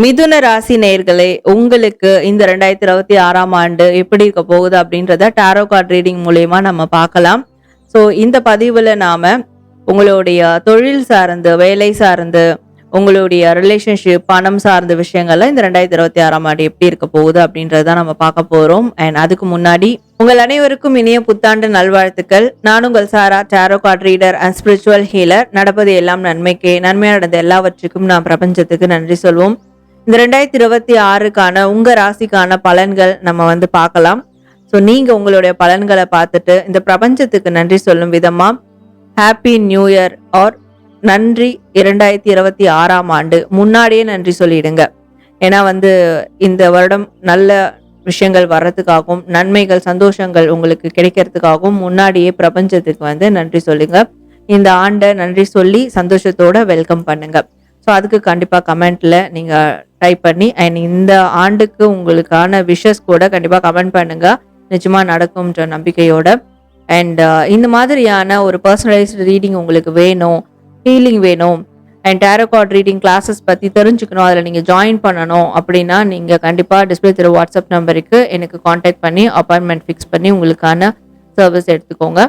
மிதுன ராசி நேர்களே உங்களுக்கு இந்த ரெண்டாயிரத்தி இருபத்தி ஆறாம் ஆண்டு எப்படி இருக்க போகுது அப்படின்றத டாரோ கார்ட் ரீடிங் மூலயமா நம்ம பார்க்கலாம். ஸோ இந்த பதிவில் நாம உங்களுடைய தொழில் சார்ந்து வேலை சார்ந்து உங்களுடைய ரிலேஷன்ஷிப் பணம் சார்ந்த விஷயங்கள்ல இந்த ரெண்டாயிரத்தி இருபத்தி ஆறாம் ஆண்டு எப்படி இருக்க போகுது அப்படின்றத நம்ம பார்க்க போறோம். அண்ட் அதுக்கு முன்னாடி உங்கள் அனைவருக்கும் இனிய புத்தாண்டு நல்வாழ்த்துக்கள். நான் உங்கள் Sara tarot card reader and spiritual healer நடப்பது எல்லாம் நன்மைக்கே. நன்மையாக நடந்த எல்லாவற்றுக்கும் நான் பிரபஞ்சத்துக்கு நன்றி சொல்வோம். இந்த ரெண்டாயிரத்தி இருபத்தி ஆறுக்கான உங்கள் ராசிக்கான பலன்கள் நம்ம வந்து பார்க்கலாம். ஸோ நீங்கள் உங்களுடைய பலன்களை பார்த்துட்டு இந்த பிரபஞ்சத்துக்கு நன்றி சொல்லும் விதமாக ஹாப்பி நியூ இயர் ஆர் நன்றி இரண்டாயிரத்தி இருபத்தி ஆறாம் ஆண்டு முன்னாடியே நன்றி சொல்லிடுங்க. ஏன்னா வந்து இந்த வருடம் நல்ல விஷயங்கள் வர்றதுக்காகவும் நன்மைகள் சந்தோஷங்கள் உங்களுக்கு கிடைக்கிறதுக்காகவும் முன்னாடியே பிரபஞ்சத்துக்கு வந்து நன்றி சொல்லுங்க. இந்த ஆண்டை நன்றி சொல்லி சந்தோஷத்தோட வெல்கம் பண்ணுங்க. ஸோ அதுக்கு கண்டிப்பாக கமெண்ட்டில் நீங்கள் டைப் பண்ணி அண்ட் இந்த ஆண்டுக்கு உங்களுக்கான விஷஸ் கூட கண்டிப்பாக கமெண்ட் பண்ணுங்கள் நிஜமாக நடக்கும்ன்ற நம்பிக்கையோட. அண்ட் uh, இந்த மாதிரியான ஒரு பர்சனலைஸ்டு ரீடிங் உங்களுக்கு வேணும் ஹீலிங் வேணும் அண்ட் டேரோகார்ட் ரீடிங் கிளாஸஸ் பற்றி தெரிஞ்சுக்கணும் அதில் நீங்கள் ஜாயின் பண்ணணும் அப்படின்னா நீங்கள் கண்டிப்பாக டிஸ்பிளே திரு வாட்ஸ்அப் நம்பருக்கு எனக்கு காண்டாக்ட் பண்ணி அப்பாயின்மெண்ட் ஃபிக்ஸ் பண்ணி உங்களுக்கான சர்வீஸ் எடுத்துக்கோங்க.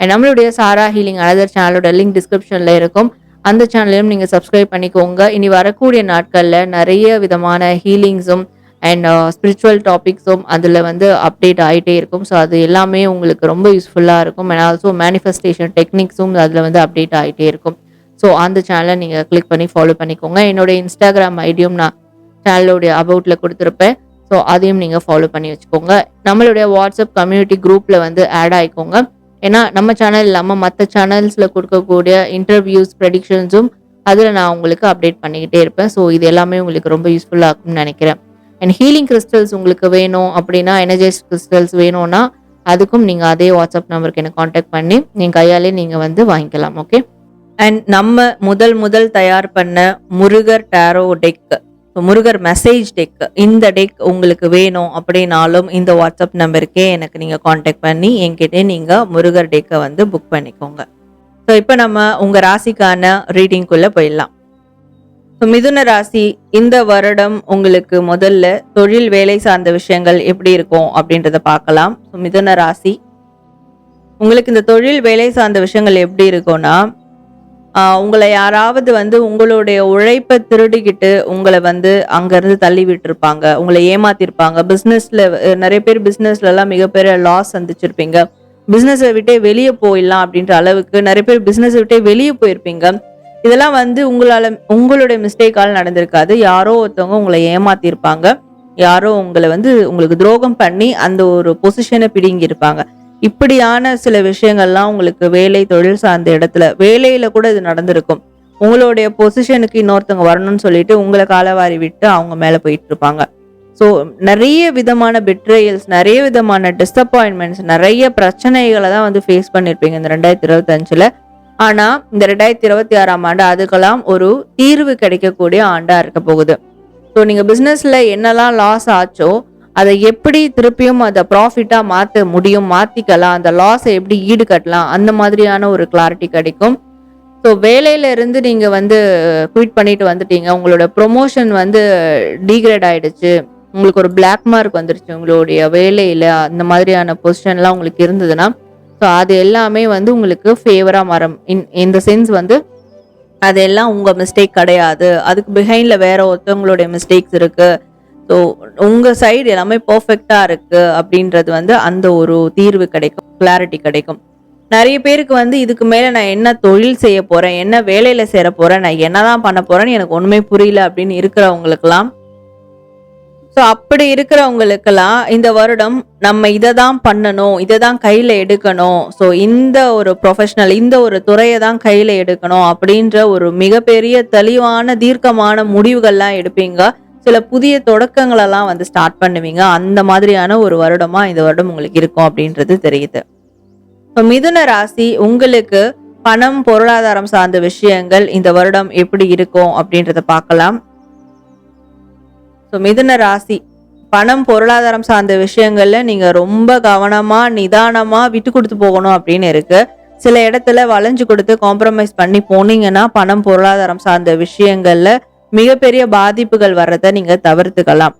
அண்ட் நம்மளுடைய சாரா ஹீலிங் அனதர் சேனலோட லிங்க் டிஸ்கிரிப்ஷனில் இருக்கும். அந்த சேனலையும் நீங்கள் சப்ஸ்கிரைப் பண்ணிக்கோங்க. இனி வரக்கூடிய நாட்களில் நிறைய விதமான ஹீலிங்ஸும் அண்ட் ஸ்பிரிச்சுவல் டாபிக்ஸும் அதில் வந்து அப்டேட் ஆகிட்டே இருக்கும். ஸோ அது எல்லாமே உங்களுக்கு ரொம்ப யூஸ்ஃபுல்லாக இருக்கும். அண்ட் ஆல்சோ மேனிஃபெஸ்டேஷன் டெக்னிக்ஸும் அதில் வந்து அப்டேட் ஆகிட்டே இருக்கும். ஸோ அந்த சேனலை நீங்கள் கிளிக் பண்ணி ஃபாலோ பண்ணிக்கோங்க. என்னோட இன்ஸ்டாகிராம் ஐடியும் நான் சேனலோடைய அபவுட்டில் கொடுத்துருப்பேன். ஸோ அதையும் நீங்கள் ஃபாலோ பண்ணி வச்சுக்கோங்க. நம்மளுடைய வாட்ஸ்அப் கம்யூனிட்டி குரூப்பில் வந்து ஆட் ஆகிக்கோங்க ஏன்னா நம்ம சேனல் இல்லாமல் மற்ற சேனல்ஸில் கொடுக்கக்கூடிய இன்டர்வியூஸ் ப்ரெடிக்ஷன்ஸும் அதில் நான் உங்களுக்கு அப்டேட் பண்ணிக்கிட்டே இருப்பேன். ஸோ இது எல்லாமே உங்களுக்கு ரொம்ப யூஸ்ஃபுல்லாக இருக்கும்னு நினைக்கிறேன். அண்ட் ஹீலிங் கிறிஸ்டல்ஸ் உங்களுக்கு வேணும் அப்படின்னா எனர்ஜைஸ் கிறிஸ்டல்ஸ் வேணும்னா அதுக்கும் நீங்கள் அதே வாட்ஸ்அப் நம்பருக்கு எனக்கு காண்டாக்ட் பண்ணி நீங்கள் கையாலே நீங்கள் வந்து வாங்கிக்கலாம் ஓகே அண்ட் நம்ம முதல் முதல் தயார் பண்ண Murugar tarot deck Murugar message deck இந்த டெக் உங்களுக்கு வேணும் அப்படின்னாலும் இந்த வாட்ஸ்அப் நம்பருக்கே எனக்கு நீங்கள் காண்டாக்ட் பண்ணி என்கிட்ட நீங்கள் முருகர் டெக்கை வந்து புக் பண்ணிக்கோங்க. ஸோ இப்போ நம்ம உங்கள் ராசிக்கான ரீடிங்குள்ளே போயிடலாம். ஸோ மிதுன ராசி இந்த வருடம் உங்களுக்கு முதல்ல தொழில் வேலை சார்ந்த விஷயங்கள் எப்படி இருக்கும் அப்படின்றத பார்க்கலாம். ஸோ மிதுன ராசி உங்களுக்கு இந்த தொழில் வேலை சார்ந்த விஷயங்கள் எப்படி இருக்கும்னா உங்களை யாராவது வந்து உங்களுடைய உழைப்பை திருடிக்கிட்டு உங்களை வந்து அங்கேருந்து தள்ளி விட்டுருப்பாங்க உங்களை ஏமாத்திருப்பாங்க. பிஸ்னஸில் நிறைய பேர் பிஸ்னஸ்லலாம் மிகப்பெரிய லாஸ் சந்திச்சிருப்பீங்க. பிஸ்னஸை விட்டே வெளியே போயிடலாம் அப்படின்ற அளவுக்கு நிறைய பேர் பிஸ்னஸை விட்டே வெளியே போயிருப்பீங்க. இதெல்லாம் வந்து உங்களால் உங்களுடைய மிஸ்டேக்கால் நடந்திருக்காது. யாரோ ஒருத்தவங்க உங்களை ஏமாத்திருப்பாங்க. யாரோ உங்களை வந்து உங்களுக்கு துரோகம் பண்ணி அந்த ஒரு பொசிஷனை பிடுங்கி இருப்பாங்க இப்படியான சில விஷயங்கள்லாம் உங்களுக்கு வேலை தொழில் சார்ந்த இடத்துல வேலையில கூட இது நடந்திருக்கும். உங்களுடைய பொசிஷனுக்கு இன்னொருத்தவங்க வரணும்னு சொல்லிட்டு உங்களை காலவாரி விட்டு அவங்க மேலே போயிட்டு இருப்பாங்க ஸோ நிறைய விதமான பெட்ரேயல்ஸ் நிறைய விதமான டிசப்பாயின்மெண்ட்ஸ் நிறைய பிரச்சனைகளை தான் வந்து ஃபேஸ் பண்ணியிருப்பீங்க இந்த ரெண்டாயிரத்தி இருபத்தஞ்சில். ஆனால் இந்த ரெண்டாயிரத்தி இருபத்தி ஆறாம் ஆண்டு அதுக்கெல்லாம் ஒரு தீர்வு கிடைக்கக்கூடிய ஆண்டாக இருக்க போகுது. ஸோ நீங்கள் பிஸ்னஸில் என்னெல்லாம் லாஸ் ஆச்சோ அதை எப்படி திருப்பியும் அதை ப்ராஃபிட்டாக மாற்ற முடியும் மாற்றிக்கலாம் அந்த லாஸை எப்படி ஈடுகட்டலாம் அந்த மாதிரியான ஒரு கிளாரிட்டி கிடைக்கும். ஸோ வேலையிலேருந்து இருந்து வந்து குவிட் பண்ணிட்டு வந்துட்டீங்க. உங்களோட ப்ரொமோஷன் வந்து டீக்ரேட் ஆகிடுச்சு உங்களுக்கு ஒரு பிளாக் மார்க் வந்துருச்சு உங்களுடைய வேலையில் அந்த மாதிரியான பொசிஷன்லாம் உங்களுக்கு இருந்ததுன்னா ஸோ அது எல்லாமே வந்து உங்களுக்கு ஃபேவராக மாறும். இன் இந்த சென்ஸ் வந்து அதெல்லாம் உங்கள் மிஸ்டேக் கிடையாது. அதுக்கு பிஹைண்டில் வேற ஒருத்தவங்களுடைய மிஸ்டேக்ஸ் இருக்குது ஸோ உங்கள் சைடு எல்லாமே பர்ஃபெக்டாக இருக்கு அப்படின்றது வந்து அந்த ஒரு தீர்வு கிடைக்கும் கிளாரிட்டி கிடைக்கும். நிறைய பேருக்கு வந்து இதுக்கு மேலே நான் என்ன தொழில் செய்ய போகிறேன் என்ன வேலையில் சேர போகிறேன் நான் என்னதான் பண்ண போகிறேன்னு எனக்கு ஒன்றுமே புரியல அப்படின்னு இருக்கிறவங்களுக்கெல்லாம். ஸோ அப்படி இருக்கிறவங்களுக்கெல்லாம் இந்த வருடம் நம்ம இதை தான் பண்ணணும் இதை தான் கையில் எடுக்கணும். ஸோ இந்த ஒரு ப்ரொஃபஷனல் இந்த ஒரு துறையை தான் கையில் எடுக்கணும் அப்படின்ற ஒரு மிகப்பெரிய தெளிவான தீர்க்கமான முடிவுகள்லாம் எடுப்பீங்க. சில புதிய தொடக்கங்களெல்லாம் வந்து ஸ்டார்ட் பண்ணுவீங்க. அந்த மாதிரியான ஒரு வருடமா இந்த வருடம் உங்களுக்கு இருக்கும் அப்படின்றது தெரியுது. இப்போ மிதுன ராசி உங்களுக்கு பணம் பொருளாதாரம் சார்ந்த விஷயங்கள் இந்த வருடம் எப்படி இருக்கும் அப்படின்றத பார்க்கலாம். ஸோ மிதுன ராசி பணம் பொருளாதாரம் சார்ந்த விஷயங்கள்ல நீங்க ரொம்ப கவனமா நிதானமா விட்டு கொடுத்து போகணும் அப்படின்னு இருக்கு. சில இடத்துல வளைஞ்சு கொடுத்து காம்ப்ரமைஸ் பண்ணி போனீங்கன்னா பணம் பொருளாதாரம் சார்ந்த விஷயங்கள்ல மிகப்பெரிய பாதிப்புகள் வர்றதை நீங்க தவிர்த்துக்கலாம்.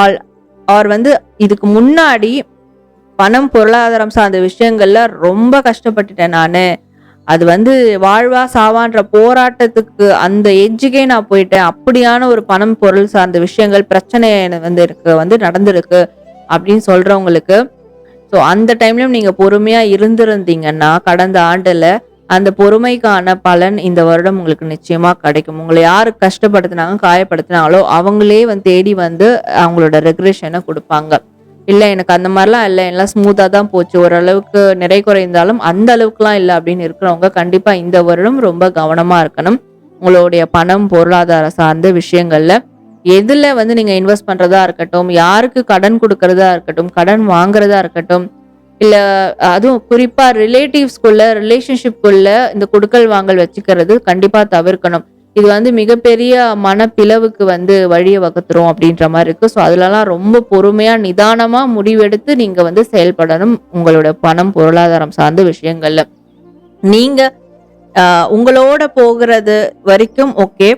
ஆல் ஆர் வந்து இதுக்கு முன்னாடி பணம் பொருளாதாரம் சார்ந்த விஷயங்கள்ல ரொம்ப கஷ்டப்பட்டுட்டேன் நான். அது வந்து வாழ்வா சாவான்ற போராட்டத்துக்கு அந்த எஜ்ஜுக்கே நான் போயிட்டேன். அப்படியான ஒரு பணம் பொருள் சார்ந்த விஷயங்கள் பிரச்சனை வந்து இருக்கு வந்து நடந்திருக்கு அப்படின்னு சொல்றவங்களுக்கு. ஸோ அந்த டைம்லயும் நீங்க பொறுமையா இருந்திருந்தீங்கன்னா கடந்த ஆண்டுல அந்த பொறுமைக்கான பலன் இந்த வருடம் உங்களுக்கு நிச்சயமா கிடைக்கும். உங்களை யார் கஷ்டப்படுத்தினாங்க காயப்படுத்தினாங்களோ அவங்களே வந்து தேடி வந்து அவங்களோட ரெக்ரேஷனை கொடுப்பாங்க. இல்லை எனக்கு அந்த மாதிரிலாம் இல்லை எல்லாம் ஸ்மூத்தாக தான் போச்சு. ஓரளவுக்கு நிறை குறைந்தாலும் அந்த அளவுக்குலாம் இல்லை அப்படின்னு இருக்கிறவங்க கண்டிப்பாக இந்த வருடம் ரொம்ப கவனமாக இருக்கணும். உங்களுடைய பணம் பொருளாதார சார்ந்த விஷயங்களில் எதில் வந்து நீங்கள் இன்வெஸ்ட் பண்ணுறதா இருக்கட்டும் யாருக்கு கடன் கொடுக்கறதா இருக்கட்டும் கடன் வாங்குறதா இருக்கட்டும் இல்லை அதுவும் குறிப்பாக ரிலேட்டிவ்ஸ்குள்ள ரிலேஷன்ஷிப்புக்குள்ள இந்த கொடுக்கல் வாங்கல் வச்சுக்கிறது கண்டிப்பாக தவிர்க்கணும். இது வந்து மிகப்பெரிய மனப்பிளவுக்கு வந்து வழியை வகுத்துரும் அப்படின்ற மாதிரி இருக்குது ஸோ அதுலலாம் ரொம்ப பொறுமையாக நிதானமாக முடிவெடுத்து நீங்கள் வந்து செயல்படணும் உங்களோட பணம் பொருளாதாரம் சார்ந்த விஷயங்கள்ல. நீங்கள் உங்களோட போகிறது வரைக்கும் ஓகே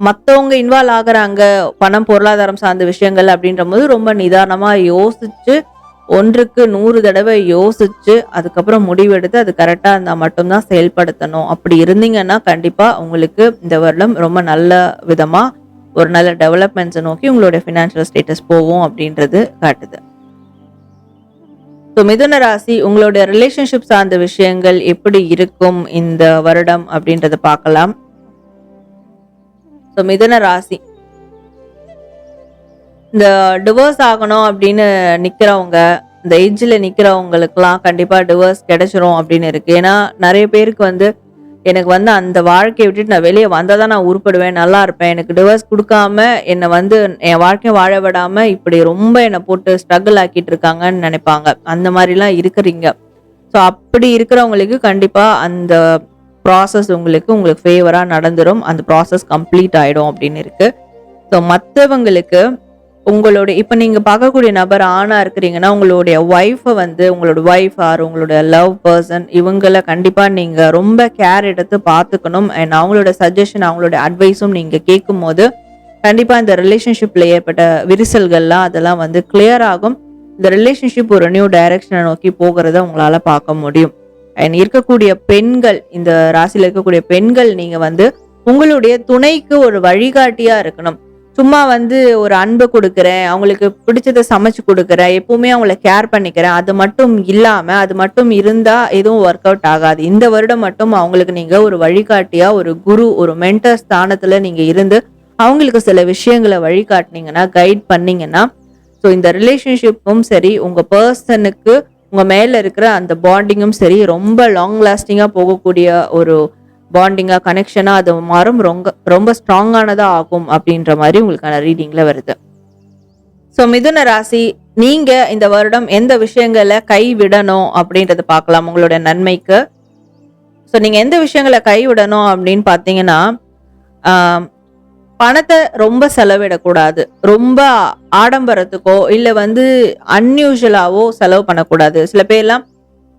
மற்றவங்க இன்வால்வ் ஆகுறாங்க பணம் பொருளாதாரம் சார்ந்த விஷயங்கள் அப்படின்ற போது ரொம்ப நிதானமாக யோசித்து ஒன்றுக்கு நூறு தடவை யோசிச்சு அதுக்கப்புறம் முடிவெடுத்து அது கரெக்டாக இருந்தால் மட்டும்தான் செயல்படுத்தணும். அப்படி இருந்தீங்கன்னா கண்டிப்பாக உங்களுக்கு இந்த வருடம் ரொம்ப நல்ல விதமாக ஒரு நல்ல டெவலப்மெண்ட்ஸை நோக்கி உங்களுடைய ஃபினான்ஷியல் ஸ்டேட்டஸ் போகும் அப்படின்றது காட்டுது. ஸோ மிதுன ராசி உங்களுடைய ரிலேஷன்ஷிப் சார்ந்த விஷயங்கள் எப்படி இருக்கும் இந்த வருடம் அப்படின்றத பார்க்கலாம். ஸோ மிதுன ராசி இந்த டிவோர்ஸ் ஆகணும் அப்படின்னு நிற்கிறவங்க இந்த ஏஜில் நிற்கிறவங்களுக்குலாம் கண்டிப்பாக டிவோர்ஸ் கிடைச்சிரும் அப்படின்னு இருக்குது ஏன்னா நிறைய பேருக்கு வந்து எனக்கு வந்து அந்த வாழ்க்கையை விட்டுட்டு நான் வெளியே வந்தால் தான் நான் உருப்படுவேன் நல்லா இருப்பேன். எனக்கு டிவோர்ஸ் கொடுக்காம என்னை வந்து என் வாழ்க்கையை வாழ விடாமல் இப்படி ரொம்ப என்னை போட்டு ஸ்ட்ரகிள் ஆக்கிட்டு இருக்காங்கன்னு நினைப்பாங்க. அந்த மாதிரிலாம் இருக்கிறீங்க. ஸோ அப்படி இருக்கிறவங்களுக்கு கண்டிப்பாக அந்த ப்ராசஸ் உங்களுக்கு உங்களுக்கு ஃபேவராக நடந்துடும் அந்த ப்ராசஸ் கம்ப்ளீட் ஆகிடும் அப்படின்னு இருக்குது ஸோ மற்றவங்களுக்கு உங்களோட இப்போ நீங்கள் பார்க்கக்கூடிய நபர் ஆணாக இருக்கிறீங்கன்னா உங்களுடைய ஒய்ஃபை வந்து உங்களோட ஒய்ஃப் ஆர் உங்களுடைய லவ் பர்சன் இவங்களை கண்டிப்பாக நீங்கள் ரொம்ப கேர் எடுத்து பார்த்துக்கணும். அண்ட் அவங்களோட சஜஷன் அவங்களோட அட்வைஸும் நீங்கள் கேட்கும் போது கண்டிப்பாக இந்த ரிலேஷன்ஷிப்பில் ஏற்பட்ட விரிசல்கள்லாம் அதெல்லாம் வந்து கிளியர் ஆகும். இந்த ரிலேஷன்ஷிப் ஒரு நியூ டைரக்ஷனை நோக்கி போகிறத உங்களால் பார்க்க முடியும். அண்ட் இருக்கக்கூடிய பெண்கள் இந்த ராசியில் இருக்கக்கூடிய பெண்கள் நீங்கள் வந்து உங்களுடைய துணைக்கு ஒரு வழிகாட்டியாக இருக்கணும். சும்மா வந்து ஒரு அன்பை கொடுக்குறேன் அவங்களுக்கு பிடிச்சதை சமைச்சு கொடுக்குறேன் எப்பவுமே அவங்கள கேர் பண்ணிக்கிறேன். அது மட்டும் இல்லாமல் அது மட்டும் இருந்தால் எதுவும் ஒர்க் அவுட் ஆகாது. இந்த வருடம் மட்டும் அவங்களுக்கு நீங்கள் ஒரு வழிகாட்டியா ஒரு குரு ஒரு மென்டர் ஸ்தானத்தில் நீங்கள் இருந்து அவங்களுக்கு சில விஷயங்களை வழிகாட்டினீங்கன்னா கைட் பண்ணிங்கன்னா ஸோ இந்த ரிலேஷன்ஷிப்பும் சரி உங்கள் பர்சனுக்கு உங்கள் மேலே இருக்கிற அந்த பாண்டிங்கும் சரி ரொம்ப லாங் லாஸ்டிங்காக போகக்கூடிய ஒரு பாண்டிங்காக கனெக்ஷனாக அது மாறும். ரொம்ப ரொம்ப ஸ்ட்ராங்கானதாக ஆகும் அப்படின்ற மாதிரி உங்களுக்கான ரீடிங்கில் வருது. ஸோ மிதுன ராசி நீங்க இந்த வருடம் எந்த விஷயங்களை கைவிடணும் அப்படின்றத பார்க்கலாம் உங்களுடைய நன்மைக்கு. ஸோ நீங்க எந்த விஷயங்களை கைவிடணும் அப்படின்னு பார்த்தீங்கன்னா பணத்தை ரொம்ப செலவிடக்கூடாது. ரொம்ப ஆடம்பரத்துக்கோ இல்லை வந்து அன்யூஷுவலாவோ செலவு பண்ணக்கூடாது. சில பேர்லாம்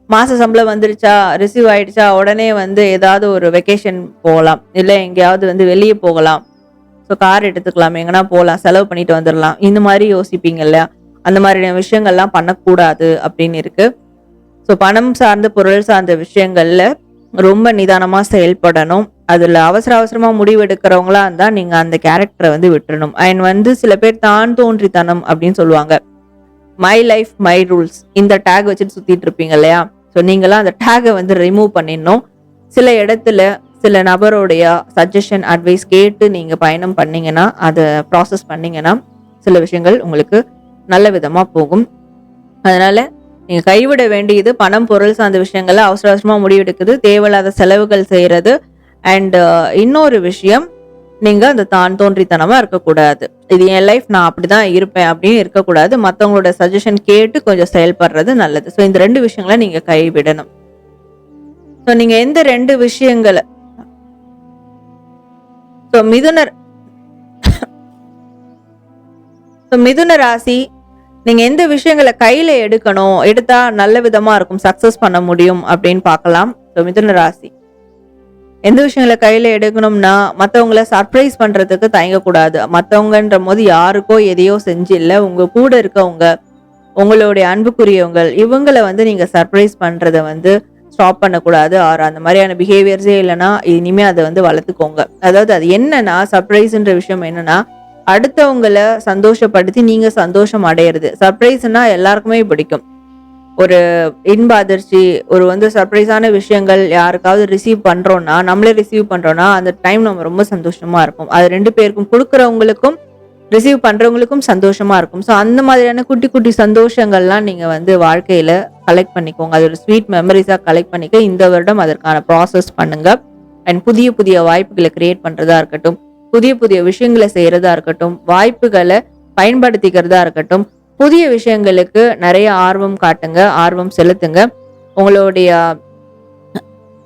மாத சம்பளம் வந்துருச்சா ரிசீவ் ஆயிடுச்சா உடனே வந்து ஏதாவது ஒரு வெக்கேஷன் போகலாம். இல்லை எங்கேயாவது வந்து வெளியே போகலாம். ஸோ கார் எடுத்துக்கலாம் எங்கன்னா போகலாம் செலவு பண்ணிட்டு வந்துடலாம் இந்த மாதிரி யோசிப்பீங்க இல்லையா? அந்த மாதிரியான விஷயங்கள்லாம் பண்ணக்கூடாது அப்படின்னு இருக்கு. ஸோ பணம் சார்ந்த பொருள் சார்ந்த விஷயங்கள்ல ரொம்ப நிதானமாக செயல்படணும். அதில் அவசர அவசரமாக முடிவெடுக்கிறவங்களா இருந்தால் நீங்கள் அந்த கேரக்டரை வந்து விட்டுறணும். அண்ட் வந்து சில பேர் தான் தோன்றித்தனம் அப்படின்னு சொல்லுவாங்க. மை லைஃப் மை ரூல்ஸ் இந்த டேக் வச்சுட்டு சுற்றிட்டு இருப்பீங்க இல்லையா? ஸோ நீங்களாம் அந்த டேகை வந்து ரிமூவ் பண்ணிடணும். சில இடத்துல சில நபருடைய சஜஷன் அட்வைஸ் கேட்டு நீங்கள் பயணம் பண்ணிங்கன்னா அதை ப்ராசஸ் பண்ணிங்கன்னா சில விஷயங்கள் உங்களுக்கு நல்ல விதமாக போகும். அதனால் நீங்கள் கைவிட வேண்டியது பணம் பொருள் சார்ந்த விஷயங்களை அவசர அவசரமாக முடிவெடுக்குது தேவையில்லாத செலவுகள் செய்கிறது அண்டு uh, இன்னொரு விஷயம் நீங்க அந்த தான் தோன்றித்தனமா இருக்கக்கூடாது. இது என் லைஃப் நான் அப்படிதான் இருப்பேன் அப்படின்னு இருக்கக்கூடாது. மத்தவங்களோட சஜஷன் கேட்டு கொஞ்சம் செயல்படுறது நல்லது. ஸோ இந்த ரெண்டு விஷயங்களை நீங்க கைவிடணும். ஸோ நீங்க எந்த ரெண்டு விஷயங்களை ஸோ மிதுனர் ஸோ மிதுன ராசி நீங்க எந்த விஷயங்களை கையில எடுக்கணும்? எடுத்தா நல்ல விதமா இருக்கும். சக்சஸ் பண்ண முடியும் அப்படின்னு பார்க்கலாம். ஸோ மிதுன ராசி. எந்த விஷயங்களை கையில் எடுக்கணும்னா மற்றவங்கள சர்ப்ரைஸ் பண்ணுறதுக்கு தயங்கக்கூடாது. மற்றவங்கன்ற போது யாருக்கோ எதையோ செஞ்சு இல்லை உங்கள் கூட இருக்கவங்க, உங்களுடைய அன்புக்குரியவங்கள் இவங்களை வந்து நீங்கள் சர்ப்ரைஸ் பண்ணுறதை வந்து ஸ்டாப் பண்ணக்கூடாது. ஆர் அந்த மாதிரியான பிஹேவியர்ஸே இல்லைன்னா இனிமேல் அதை வந்து வளர்த்துக்கோங்க. அதாவது அது என்னன்னா, சர்ப்ரைஸுன்ற விஷயம் என்னன்னா, அடுத்தவங்கள சந்தோஷப்படுத்தி நீங்கள் சந்தோஷம் அடையிறது சர்ப்ரைஸ்ன்னா எல்லாருக்குமே பிடிக்கும். ஒரு இன்ப அதிர்ச்சி, ஒரு வந்து சர்ப்ரைஸான விஷயங்கள் யாருக்காவது ரிசீவ் பண்ணுறோன்னா நம்மளே ரிசீவ் பண்ணுறோன்னா அந்த டைம் நம்ம ரொம்ப சந்தோஷமாக இருக்கும். அது ரெண்டு பேருக்கும் கொடுக்குறவங்களுக்கும் ரிசீவ் பண்ணுறவங்களுக்கும் சந்தோஷமாக இருக்கும். ஸோ அந்த மாதிரியான குட்டி, குட்டி சந்தோஷங்கள்லாம் நீங்கள் வந்து வாழ்க்கையில் கலெக்ட் பண்ணிக்கோங்க. அது ஒரு ஸ்வீட் மெமரிஸாக கலெக்ட் பண்ணிக்க இந்த வருடம் அதற்கான ப்ராசஸ் பண்ணுங்கள் அண்ட் புதிய, புதிய வாய்ப்புகளை கிரியேட் பண்ணுறதா இருக்கட்டும், புதிய, புதிய விஷயங்கள செய்கிறதா இருக்கட்டும், வாய்ப்புகளை பயன்படுத்திக்கிறதா இருக்கட்டும், புதிய விஷயங்களுக்கு நிறைய ஆர்வம் காட்டுங்க, ஆர்வம் செலுத்துங்க. உங்களுடைய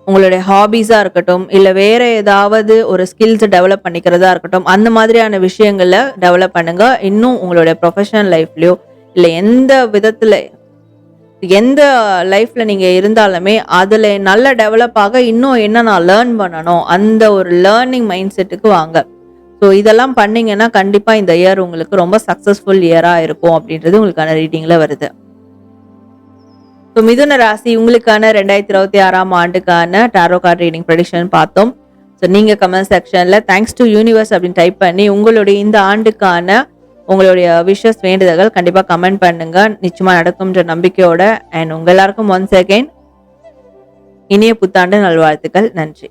உங்களுடைய ஹாபீஸாக இருக்கட்டும், இல்லை வேற ஏதாவது ஒரு ஸ்கில்ஸை டெவலப் பண்ணிக்கிறதா இருக்கட்டும், அந்த மாதிரியான விஷயங்கள டெவலப் பண்ணுங்க. இன்னும் உங்களுடைய ப்ரொஃபஷனல் லைஃப்லையோ இல்லை எந்த விதத்தில் எந்த லைஃப்பில் நீங்கள் இருந்தாலுமே, அதில் நல்ல டெவலப் ஆக இன்னும் என்ன நான் லேர்ன் பண்ணணும், அந்த ஒரு லேர்னிங் மைண்ட் செட்டுக்கு வாங்க. ஸோ இதெல்லாம் பண்ணிங்கன்னா கண்டிப்பாக இந்த இயர் உங்களுக்கு ரொம்ப சக்ஸஸ்ஃபுல் இயராக இருக்கும் அப்படின்றது உங்களுக்கான ரீடிங்கில் வருது. ஸோ மிதுன ராசி உங்களுக்கான 2026ஆம் ஆண்டுக்கான டாரோ கார்டு ரீடிங் ப்ரெடிக்ஷன் பார்த்தோம். ஸோ நீங்கள் கமெண்ட் செக்ஷனில் தேங்க்ஸ் டூ யூனிவர்ஸ் அப்படின்னு டைப் பண்ணி உங்களுடைய இந்த ஆண்டுக்கான உங்களுடைய விஷஸ் வேண்டுதல்கள் கண்டிப்பாக கமெண்ட் பண்ணுங்க. நிச்சயமாக நடக்கும்ன்ற நம்பிக்கையோட அண்ட் உங்கள் எல்லாருக்கும் ஒன்ஸ் அகெயின் இனிய புத்தாண்டு நல்வாழ்த்துக்கள். நன்றி.